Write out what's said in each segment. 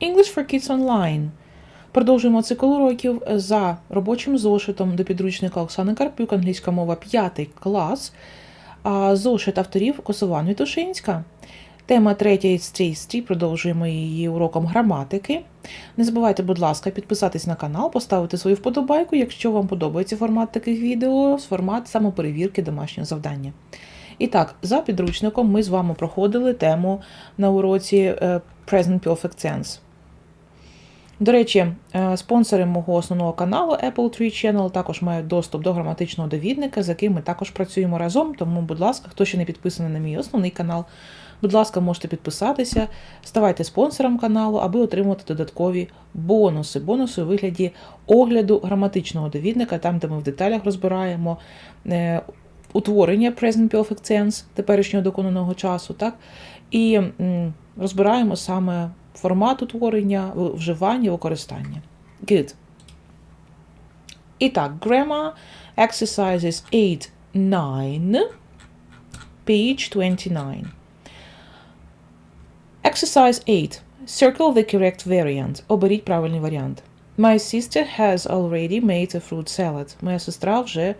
English for Kids Online. Продовжуємо цикл уроків за робочим зошитом до підручника Оксани Карпюк, англійська мова 5 клас. А Зошит авторів Косован Вітушинська. Тема третя із стрій. Продовжуємо її уроком граматики. Не забувайте, будь ласка, підписатись на канал, поставити свою вподобайку, якщо вам подобається формат таких відео, формат самоперевірки домашнього завдання. І так, за підручником ми з вами проходили тему на уроці е, Present Perfect Tense. До речі, е, спонсори мого основного каналу Apple Tree Channel також мають доступ до граматичного довідника, з яким ми також працюємо разом. Тому, будь ласка, хто ще не підписаний на мій основний канал, будь ласка, можете підписатися, ставайте спонсором каналу, аби отримати додаткові бонуси. Бонуси у вигляді огляду граматичного довідника, там, де ми в деталях розбираємо е, утворення Present Perfect Tense теперішнього доконаного часу, так? І розбираємо саме формат утворення, вживання, використання. Good. І так, grammar exercises 8, 9, page 29. Exercise 8. Circle the correct variant. Оберіть правильний варіант. My sister has already made a fruit salad. Моя сестра вже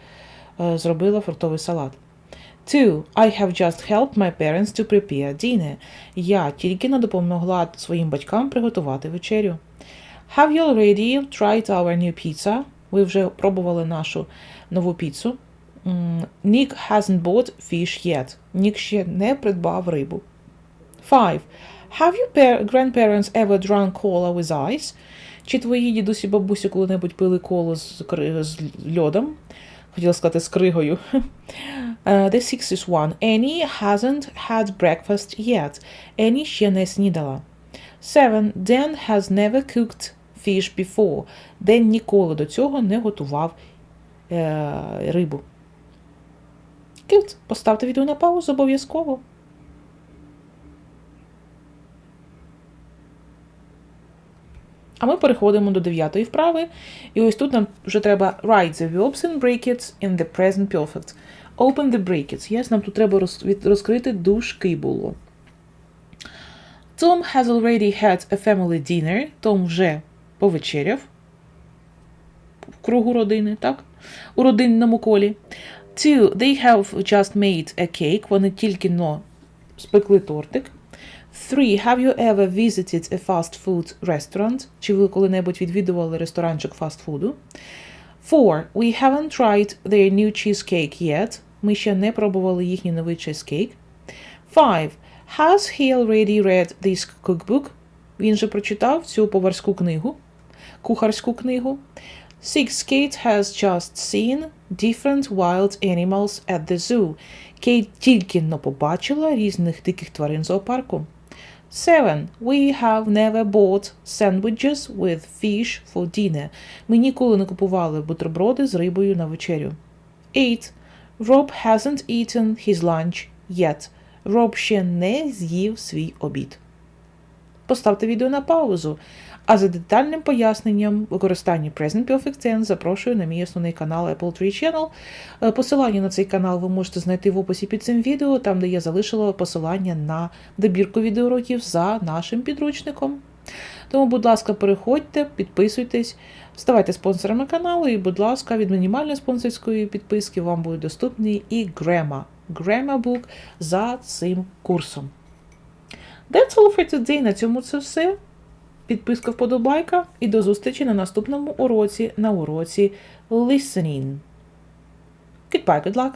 е, зробила фруктовий салат. 2. I have just helped my parents to prepare dinner. Я тільки не допомогла своїм батькам приготувати вечерю. Have you already tried our new pizza? Ви вже пробували нашу нову піцу. Nick hasn't bought fish yet. Нік ще не придбав рибу. 5. Have your par- grandparents ever drunk cola with ice? Чи твої дідусі бабусі коли-небудь пили колу з, з льодом? Хотіла сказати з кригою. Uh, the sixth is one. Annie hasn't had breakfast yet. Annie ще не снідала. Seven. Dan has never cooked fish before. Ден ніколи до цього не готував е, рибу. Good. Поставте відео на паузу обов'язково. А ми переходимо до дев'ятої вправи. І ось тут нам вже треба write the verbs in brackets in the present perfect. Open the brackets. Yes, нам тут треба роз- від- розкрити дужки було. Tom has already had a family dinner. Том вже повечеряв в кругу родини, так? У родинному колі. Two, they have just made a cake. Вони тільки но спекли тортик. Three, have you ever visited a fast food restaurant? Чи ви коли-небудь відвідували ресторанчик фастфуду? Four, we haven't tried their new cheesecake yet. Ми ще не пробували їхній новий чизкейк. Five, has he already read this cookbook? Він же прочитав цю поварську книгу, кухарську книгу. Six, Kate has just seen different wild animals at the zoo. Кейт тільки но побачила різних диких тварин зоопарку. Seven. We have never bought sandwiches with fish for dinner. Ми ніколи не купували бутерброди з рибою на вечерю. Eight. Rob hasn't eaten his lunch yet. Роб ще не з'їв свій обід. Поставте відео на паузу. А за детальним поясненням використання Present Perfect Tense запрошую на мій основний канал Apple Tree Channel. Е, Посилання на цей канал ви можете знайти в описі під цим відео, там де я залишила посилання на добірку відеоуроків за нашим підручником. Тому, будь ласка, переходьте, підписуйтесь, ставайте спонсорами каналу, і, будь ласка, від мінімальної спонсорської підписки вам буде доступний і Grammar, Grammar Book за цим курсом. That's all for today. На цьому це все. Підписка вподобайка і до зустрічі на наступному уроці на уроці Listening. Goodbye, good luck!